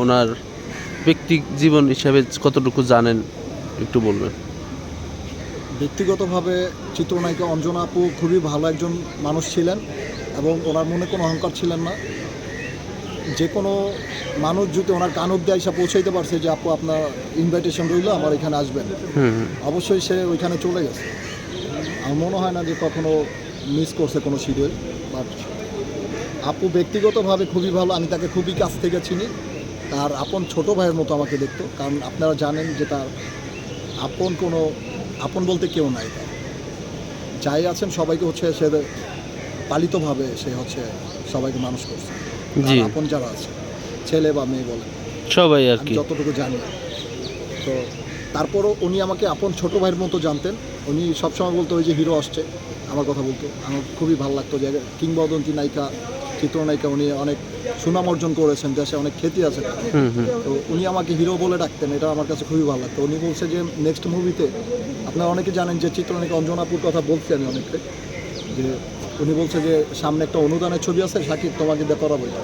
ওনার ব্যক্তি জীবন হিসাবে কতটুকু জানেন একটু বলবেন? ব্যক্তিগতভাবে চিত্রনায়িকা অঞ্জনা আপু খুবই ভালো একজন মানুষ ছিলেন এবং ওনার মনে কোনো অহংকার ছিলেন না। যে কোনো মানুষ যদি ওনার কান অব্দি আইসা পৌঁছাইতে পারছে যে আপু আপনার ইনভাইটেশন রইল আমার এখানে আসবেন। অবশ্যই সে ওইখানে চলে গেছে। আমার মনে হয় না যে কখনো মিস করছে কোনো শিডিউল বাট আপু ব্যক্তিগতভাবে খুবই ভালো আমি তাকে খুবই কাছ থেকে চিনি। তার আপন ছোট ভাইয়ের মতো আমাকে দেখতো কারণ আপনারা জানেন যে তার আপন কোনো আপন বলতে কেউ নাই তার। যাই আছেন সবাইকে হচ্ছে সে পালিতভাবে সে হচ্ছে সবাইকে মানুষ করছে। আপন যারা আছে ছেলে বা মেয়ে বলে সবাই আর কি। যতটুকু জানি। তো তারপরও উনি আমাকে আপন ছোট ভাইয়ের মতো জানতেন। উনি সবসময় বলতো ওই যে হিরো আসছে। আমার কথা বলতো। আমার খুবই ভালো লাগতো যে কিংবদন্তি নায়িকা চিত্রনায়িকা উনি অনেক সুনাম অর্জন করেছেন দেশে অনেক খ্যাতি আছে। তো উনি আমাকে হিরো বলে ডাকতেন এটা আমার কাছে খুবই ভালো লাগতো। উনি বলছে যে নেক্সট মুভিতে আপনারা অনেকে জানেন যে চিত্রনায়িকা অঞ্জনাপুর কথা বলছি আমি অনেককে যে উনি বলছে যে সামনে একটা অনুদানের ছবি আছে সাকিব তোমাকে দিয়ে করাবো এটা।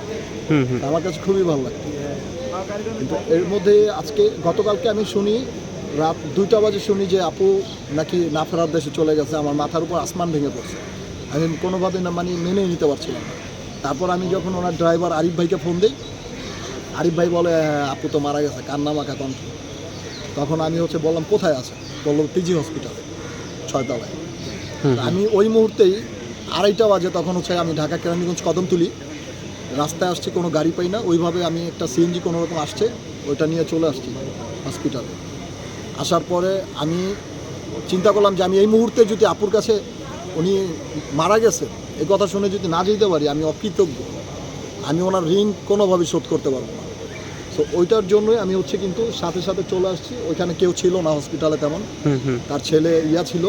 আমার কাছে খুবই ভালো লাগতো। কিন্তু এর মধ্যে আজকে গতকালকে আমি শুনি রাত দুইটা বাজে শুনি যে আপু নাকি না ফেরার দেশে চলে গেছে আমার মাথার উপর আসমান ভেঙে পড়ছে। আমি কোনোভাবে না মানে মেনে নিতে পারছিলাম না। তারপর আমি যখন ওনার ড্রাইভার আরিফ ভাইকে ফোন দিই আরিফ ভাই বলে "হ্যাঁ, আপু তো মারা গেছে কান্না মাখা কণ্ঠ। তখন আমি হচ্ছে বললাম কোথায় আছে? বলল পিজি হসপিটালে ছয়তলায়। আমি ওই মুহূর্তেই আড়াইটা বাজে তখন হচ্ছে আমি ঢাকা কেরানীগঞ্জ কদম তুলি রাস্তায় আসছি কোনো গাড়ি পাই না ওইভাবে আমি একটা সিএনজি কোনো রকম আসছে ওইটা নিয়ে চলে আসছি হসপিটালে আসার পরে আমি চিন্তা করলাম যে আমি এই মুহূর্তে যদি আপুর কাছে উনি মারা গেছে এই কথা শুনে যদি না যেতে পারি আমি অকৃতজ্ঞ। আমি ওনার ঋণ কোনোভাবে শোধ করতে পারব না। তো ওইটার জন্যই আমি হচ্ছে কিন্তু সাথে সাথে চলে আসছি। ওইখানে কেউ ছিল না হসপিটালে তেমন। হুম হুম। তার ছেলে ইয়া ছিল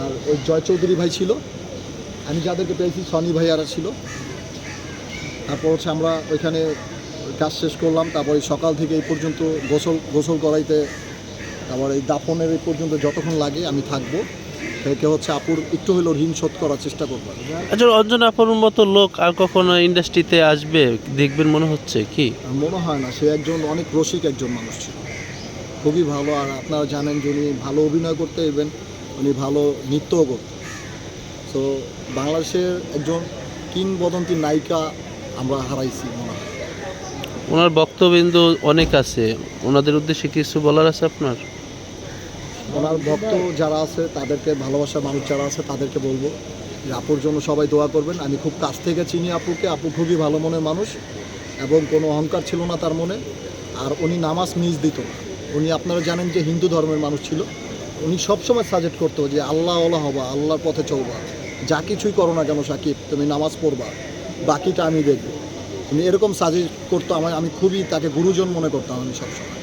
আর ওই জয় চৌধুরী ভাই ছিল। আমি যাদেরকে পেয়েছি সনি ভাইয়ারা ছিল। তারপর হচ্ছে আমরা ওইখানে কাজ শেষ করলাম। তারপরে সকাল থেকে এই পর্যন্ত গোসল গোসল করাইতে তারপর এই দাফনের এই পর্যন্ত যতক্ষণ লাগে আমি থাকব। থেকে হচ্ছে আপুর একটু হলেও ঋণ শোধ করার চেষ্টা করব। আচ্ছা অঞ্জন আপুর মতো লোক আর কখনো ইন্ডাস্ট্রিতে আসবে? দেখবেন মনে হচ্ছে কি? মনে হয় না সে একজন অনেক রসিক একজন মানুষ ছিল। খুবই ভালো আর আপনারা জানেন যে উনি ভালো অভিনয় করতে ইভেন উনি ভালো নৃত্যও করতেন। তো বাংলাদেশের একজন কিংবদন্তি নায়িকা আমরা হারাইছি মনে হয়। ওনার বক্তবিন্দু অনেক আছে। ওনাদের উদ্দেশ্যে কিছু বলার আছে আপনার? ওনার ভক্ত যারা আছে, তাদেরকে ভালোবাসার মানুষ যারা আছে, তাদেরকে বলব যে আপুর জন্য সবাই দোয়া করবেন। আমি খুব কাছ থেকে চিনি আপুকে। আপু খুবই ভালো মনের মানুষ এবং কোনো অহংকার ছিল না তার মনে। আর উনি নামাজ মিস দিত উনি আপনারা জানেন যে হিন্দু ধর্মের মানুষ ছিল। উনি সবসময় সাজেস্ট করতো যে আল্লাহ ওলা হবা, আল্লাহর পথে চলবা। যা কিছুই করো না কেন সাকিব, তুমি নামাজ পড়বা, বাকিটা আমি দেখব। উনি এরকম সাজেস্ট করতো আমার আমি খুবই তাকে গুরুজন মনে করতাম আমি সবসময়।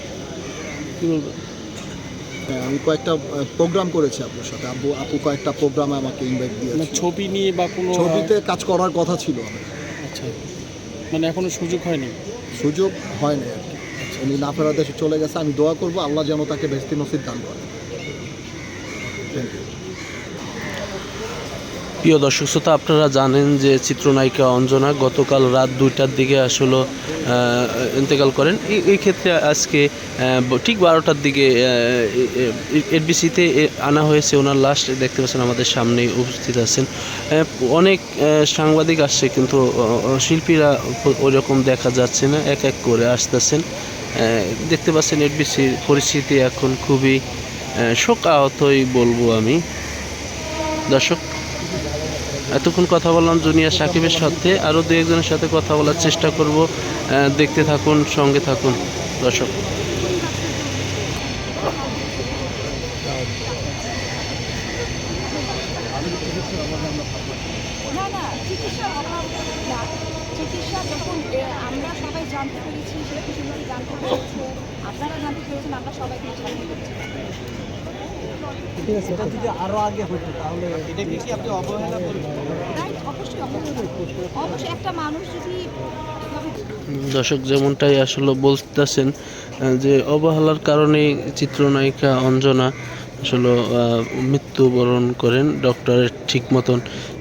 কি বলবেন? হ্যাঁ আমি কয়েকটা প্রোগ্রাম করেছি আপনার সাথে। আপু আপু কয়েকটা প্রোগ্রামে আমাকে ইনভাইট মানে দিয়েছে ছবি নিয়ে বা কোনো ছবিতে কাজ করার কথা ছিল। আচ্ছা। মানে এখনও সুযোগ হয়নি? সুযোগ হয়নি আর কি। উনি না ফেরার দেশে চলে গেছে আমি দোয়া করব আল্লাহ যেন তাকে বেস্তি নসিব দান করে। থ্যাংক ইউ প্রিয় দর্শক শ্রোতা আপনারা জানেন যে চিত্রনায়িকা অঞ্জনা গতকাল রাত দুইটার দিকে আসলে ইন্তেকাল করেন। এই- ক্ষেত্রে আজকে ঠিক বারোটার দিকে এফবিসিতে আনা হয়েছে। ওনার লাস্ট দেখতে পাচ্ছেন আমাদের সামনে উপস্থিত আছেন। অনেক সাংবাদিক আসছে কিন্তু শিল্পীরা ওই রকম দেখা যাচ্ছে না। এক এক করে আসতেছেন। দেখতে পাচ্ছেন এফবিসির পরিস্থিতি এখন খুবই আহ, শোকাহতই বলব আমি। দর্শক এতক্ষণ কথা বললাম জুনিয়র সাকিবের সাথে, আরও দু একজনের সাথে কথা বলার চেষ্টা করব। দেখতে থাকুন, সঙ্গে থাকুন। দর্শক। আমরা সবাই জানতে পেরেছি, সেটা কৃষিমন্ত্রী জানতে আপনারা জানতে পেরেছেন, আমরা সবাই কিন্তু জানতে পেরেছি সেটা যদি আরও আগে হতো তাহলে এটাকে কি আপনি অবহেলা করবেন অবশ্যই অবশ্যই অবশ্যই একটা মানুষ যদি দর্শক যেমনটাই আসলে বলতেছেন যে অবহেলার কারণে চিত্রনায়িকা অঞ্জনা আসলে মৃত্যুবরণ করেন, ডক্টরের ঠিক মতন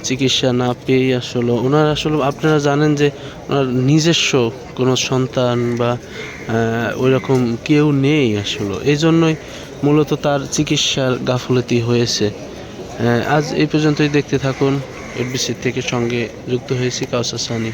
চিকিৎসা না পেয়েই আসলে ওনার আসলে, আপনারা জানেন যে ওনার নিজস্ব কোনো সন্তান বা ওই রকম কেউ নেই আসলে। এই জন্যই মূলত তার চিকিৎসার গাফলতি হয়েছে। আজ এই পর্যন্তই দেখতে থাকুন। এফবিসির থেকে সঙ্গে যুক্ত হয়েছি কাউসার সানি।